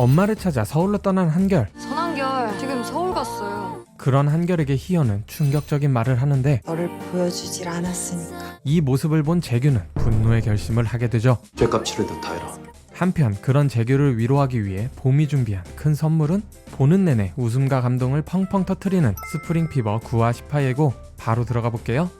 엄마를 찾아 서울로 떠난 한결. 선한결 지금 서울 갔어요. 그런 한결에게 희연은 충격적인 말을 하는데 너를 보여주질 않았으니까. 이 모습을 본 재규는 분노의 결심을 하게 되죠. 죄값 치르듯 다 해라. 한편 그런 재규를 위로하기 위해 봄이 준비한 큰 선물은 보는 내내 웃음과 감동을 펑펑 터트리는 스프링 피버 9화 10화예고 바로 들어가 볼게요.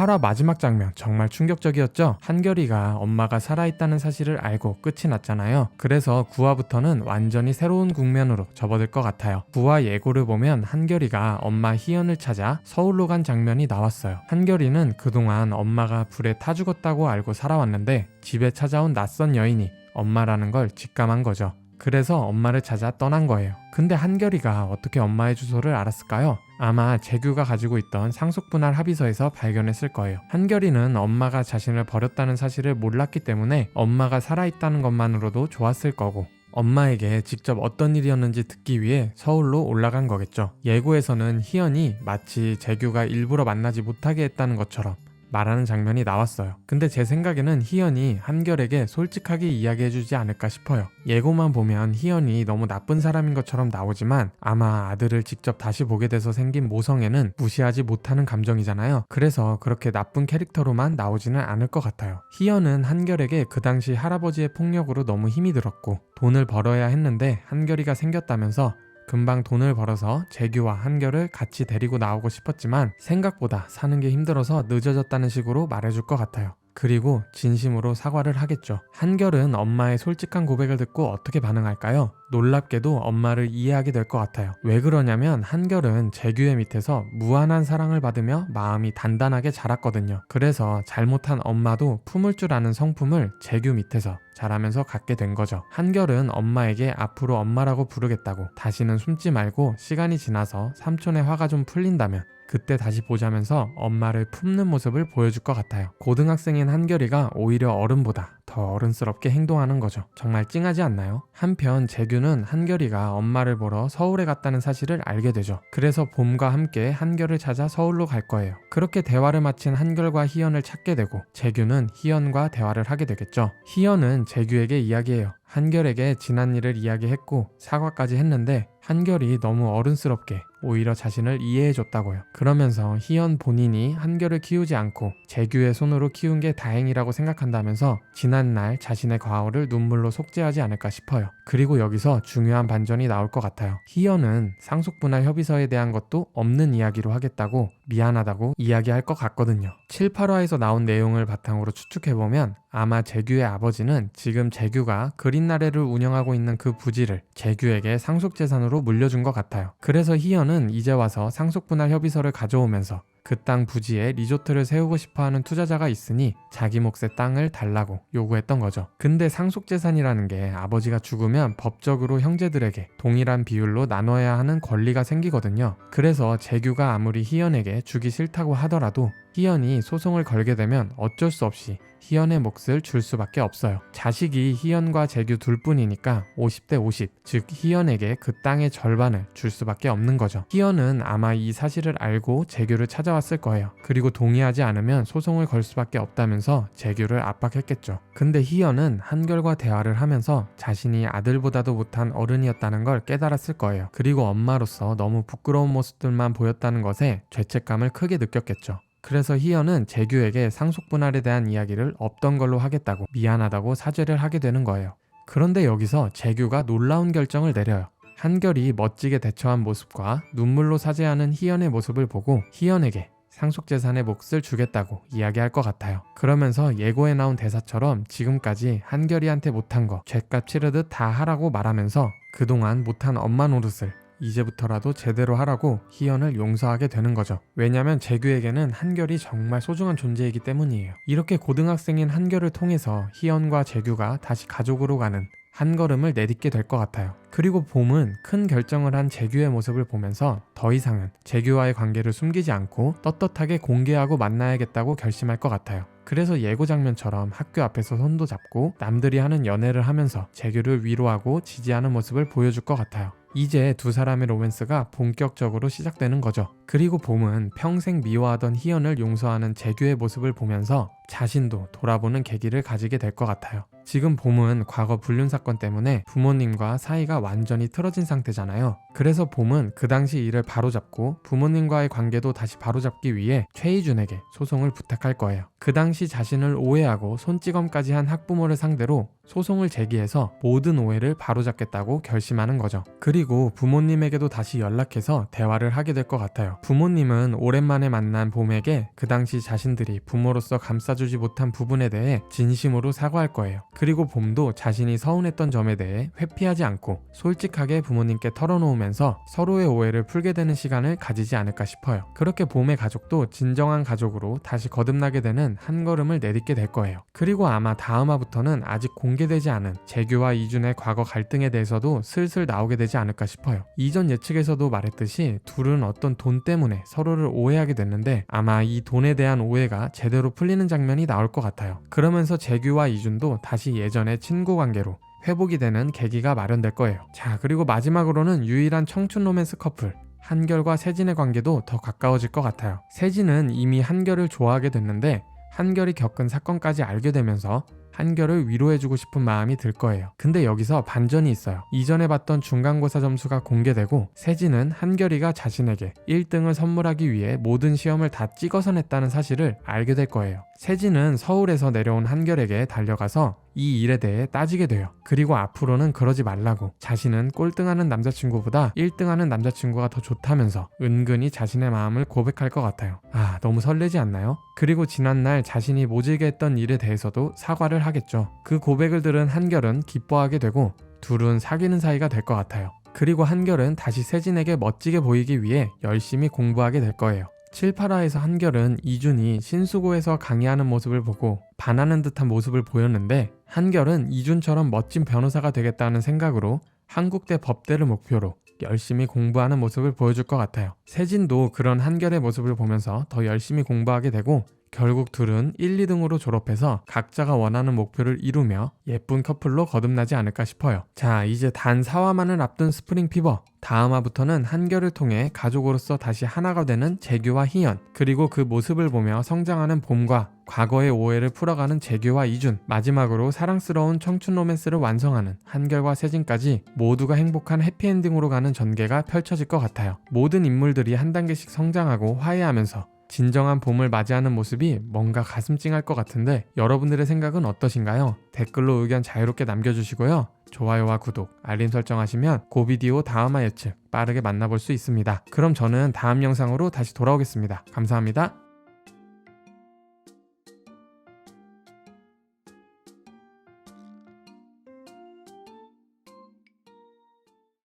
8화 마지막 장면 정말 충격적이었죠. 한결이가 엄마가 살아있다는 사실을 알고 끝이 났잖아요. 그래서 9화부터는 완전히 새로운 국면으로 접어들 것 같아요. 9화 예고를 보면 한결이가 엄마 희연을 찾아 서울로 간 장면이 나왔어요. 한결이는 그동안 엄마가 불에 타 죽었다고 알고 살아왔는데 집에 찾아온 낯선 여인이 엄마라는 걸 직감한 거죠. 그래서 엄마를 찾아 떠난 거예요. 근데 한결이가 어떻게 엄마의 주소를 알았을까요? 아마 재규가 가지고 있던 상속분할 합의서에서 발견했을 거예요. 한결이는 엄마가 자신을 버렸다는 사실을 몰랐기 때문에 엄마가 살아있다는 것만으로도 좋았을 거고 엄마에게 직접 어떤 일이었는지 듣기 위해 서울로 올라간 거겠죠. 예고에서는 희연이 마치 재규가 일부러 만나지 못하게 했다는 것처럼 말하는 장면이 나왔어요. 근데 제 생각에는 희연이 한결에게 솔직하게 이야기해주지 않을까 싶어요. 예고만 보면 희연이 너무 나쁜 사람인 것처럼 나오지만 아마 아들을 직접 다시 보게 돼서 생긴 모성애는 무시하지 못하는 감정이잖아요. 그래서 그렇게 나쁜 캐릭터로만 나오지는 않을 것 같아요. 희연은 한결에게 그 당시 할아버지의 폭력으로 너무 힘이 들었고 돈을 벌어야 했는데 한결이가 생겼다면서 금방 돈을 벌어서 재규와 한결을 같이 데리고 나오고 싶었지만 생각보다 사는 게 힘들어서 늦어졌다는 식으로 말해줄 것 같아요. 그리고 진심으로 사과를 하겠죠. 한결은 엄마의 솔직한 고백을 듣고 어떻게 반응할까요? 놀랍게도 엄마를 이해하게 될 것 같아요. 왜 그러냐면 한결은 재규의 밑에서 무한한 사랑을 받으며 마음이 단단하게 자랐거든요. 그래서 잘못한 엄마도 품을 줄 아는 성품을 재규 밑에서 자라면서 갖게 된 거죠. 한결은 엄마에게 앞으로 엄마라고 부르겠다고 다시는 숨지 말고 시간이 지나서 삼촌의 화가 좀 풀린다면 그때 다시 보자면서 엄마를 품는 모습을 보여줄 것 같아요. 고등학생인 한결이가 오히려 어른보다 더 어른스럽게 행동하는 거죠. 정말 찡하지 않나요? 한편 재규는 한결이가 엄마를 보러 서울에 갔다는 사실을 알게 되죠. 그래서 봄과 함께 한결을 찾아 서울로 갈 거예요. 그렇게 대화를 마친 한결과 희연을 찾게 되고 재규는 희연과 대화를 하게 되겠죠. 희연은 재규에게 이야기해요. 한결에게 지난 일을 이야기했고 사과까지 했는데 한결이 너무 어른스럽게 오히려 자신을 이해해줬다고요. 그러면서 희연 본인이 한결을 키우지 않고 재규의 손으로 키운 게 다행이라고 생각한다면서 지난날 자신의 과오를 눈물로 속죄하지 않을까 싶어요. 그리고 여기서 중요한 반전이 나올 것 같아요. 희연은 상속분할 협의서에 대한 것도 없는 이야기로 하겠다고 미안하다고 이야기할 것 같거든요. 7, 8화에서 나온 내용을 바탕으로 추측해보면 아마 재규의 아버지는 지금 재규가 그린나래를 운영하고 있는 그 부지를 재규에게 상속재산으로 물려준 것 같아요. 그래서 희연은 이제 와서 상속분할 협의서를 가져오면서 그 땅 부지에 리조트를 세우고 싶어 하는 투자자가 있으니 자기 몫의 땅을 달라고 요구했던 거죠. 근데 상속재산이라는 게 아버지가 죽으면 법적으로 형제들에게 동일한 비율로 나눠야 하는 권리가 생기거든요. 그래서 재규가 아무리 희연에게 주기 싫다고 하더라도 희연이 소송을 걸게 되면 어쩔 수 없이 희연의 몫을 줄 수밖에 없어요. 자식이 희연과 재규 둘뿐이니까 50대 50, 즉 희연에게 그 땅의 절반을 줄 수밖에 없는 거죠. 희연은 아마 이 사실을 알고 재규를 찾아왔을 거예요. 그리고 동의하지 않으면 소송을 걸 수밖에 없다면서 재규를 압박했겠죠. 근데 희연은 한결과 대화를 하면서 자신이 아들보다도 못한 어른이었다는 걸 깨달았을 거예요. 그리고 엄마로서 너무 부끄러운 모습들만 보였다는 것에 죄책감을 크게 느꼈겠죠. 그래서 희연은 재규에게 상속 분할에 대한 이야기를 없던 걸로 하겠다고 미안하다고 사죄를 하게 되는 거예요. 그런데 여기서 재규가 놀라운 결정을 내려요. 한결이 멋지게 대처한 모습과 눈물로 사죄하는 희연의 모습을 보고 희연에게 상속재산의 몫을 주겠다고 이야기할 것 같아요. 그러면서 예고에 나온 대사처럼 지금까지 한결이한테 못한 거 죄값 치르듯 다 하라고 말하면서 그동안 못한 엄마 노릇을 이제부터라도 제대로 하라고 희연을 용서하게 되는 거죠. 왜냐면 재규에게는 한결이 정말 소중한 존재이기 때문이에요. 이렇게 고등학생인 한결을 통해서 희연과 재규가 다시 가족으로 가는 한 걸음을 내딛게 될 것 같아요. 그리고 봄은 큰 결정을 한 재규의 모습을 보면서 더 이상은 재규와의 관계를 숨기지 않고 떳떳하게 공개하고 만나야겠다고 결심할 것 같아요. 그래서 예고 장면처럼 학교 앞에서 손도 잡고 남들이 하는 연애를 하면서 재규를 위로하고 지지하는 모습을 보여줄 것 같아요. 이제 두 사람의 로맨스가 본격적으로 시작되는 거죠. 그리고 봄은 평생 미워하던 희연을 용서하는 재규의 모습을 보면서 자신도 돌아보는 계기를 가지게 될 것 같아요. 지금 봄은 과거 불륜 사건 때문에 부모님과 사이가 완전히 틀어진 상태잖아요. 그래서 봄은 그 당시 일을 바로잡고 부모님과의 관계도 다시 바로잡기 위해 최희준에게 소송을 부탁할 거예요. 그 당시 자신을 오해하고 손찌검까지 한 학부모를 상대로 소송을 제기해서 모든 오해를 바로잡겠다고 결심하는 거죠. 그리고 부모님에게도 다시 연락해서 대화를 하게 될 것 같아요. 부모님은 오랜만에 만난 봄에게 그 당시 자신들이 부모로서 감싸주지 못한 부분에 대해 진심으로 사과할 거예요. 그리고 봄도 자신이 서운했던 점에 대해 회피하지 않고 솔직하게 부모님께 털어놓으면서 서로의 오해를 풀게 되는 시간을 가지지 않을까 싶어요. 그렇게 봄의 가족도 진정한 가족으로 다시 거듭나게 되는 한 걸음을 내딛게 될 거예요. 그리고 아마 다음 화부터는 아직 공개되지 않은 재규와 이준의 과거 갈등에 대해서도 슬슬 나오게 되지 않을까 싶어요. 이전 예측에서도 말했듯이 둘은 어떤 돈 때문에 서로를 오해하게 됐는데 아마 이 돈에 대한 오해가 제대로 풀리는 장면이 나올 것 같아요. 그러면서 재규와 이준도 다시 예전의 친구 관계로 회복이 되는 계기가 마련될 거예요. 자, 그리고 마지막으로는 유일한 청춘 로맨스 커플. 한결과 세진의 관계도 더 가까워질 것 같아요. 세진은 이미 한결을 좋아하게 됐는데 한결이 겪은 사건까지 알게 되면서 한결을 위로해주고 싶은 마음이 들 거예요. 근데 여기서 반전이 있어요. 이전에 봤던 중간고사 점수가 공개되고 세진은 한결이가 자신에게 1등을 선물하기 위해 모든 시험을 다 찍어서 냈다는 사실을 알게 될 거예요. 세진은 서울에서 내려온 한결에게 달려가서 이 일에 대해 따지게 돼요. 그리고 앞으로는 그러지 말라고 자신은 꼴등하는 남자친구보다 1등하는 남자친구가 더 좋다면서 은근히 자신의 마음을 고백할 것 같아요. 아, 너무 설레지 않나요? 그리고 지난날 자신이 모질게 했던 일에 대해서도 사과를 하겠죠. 그 고백을 들은 한결은 기뻐하게 되고 둘은 사귀는 사이가 될 것 같아요. 그리고 한결은 다시 세진에게 멋지게 보이기 위해 열심히 공부하게 될 거예요. 7, 8화에서 한결은 이준이 신수고에서 강의하는 모습을 보고 반하는 듯한 모습을 보였는데 한결은 이준처럼 멋진 변호사가 되겠다는 생각으로 한국대 법대를 목표로 열심히 공부하는 모습을 보여줄 것 같아요. 세진도 그런 한결의 모습을 보면서 더 열심히 공부하게 되고 결국 둘은 1, 2등으로 졸업해서 각자가 원하는 목표를 이루며 예쁜 커플로 거듭나지 않을까 싶어요. 자, 이제 단 4화만을 앞둔 스프링 피버. 다음 화부터는 한결을 통해 가족으로서 다시 하나가 되는 재규와 희연, 그리고 그 모습을 보며 성장하는 봄과 과거의 오해를 풀어가는 재규와 이준, 마지막으로 사랑스러운 청춘 로맨스를 완성하는 한결과 세진까지 모두가 행복한 해피엔딩으로 가는 전개가 펼쳐질 것 같아요. 모든 인물들이 한 단계씩 성장하고 화해하면서 진정한 봄을 맞이하는 모습이 뭔가 가슴 찡할 것 같은데 여러분들의 생각은 어떠신가요? 댓글로 의견 자유롭게 남겨주시고요. 좋아요와 구독, 알림 설정하시면 고비디오 다음화 예측 빠르게 만나볼 수 있습니다. 그럼 저는 다음 영상으로 다시 돌아오겠습니다. 감사합니다.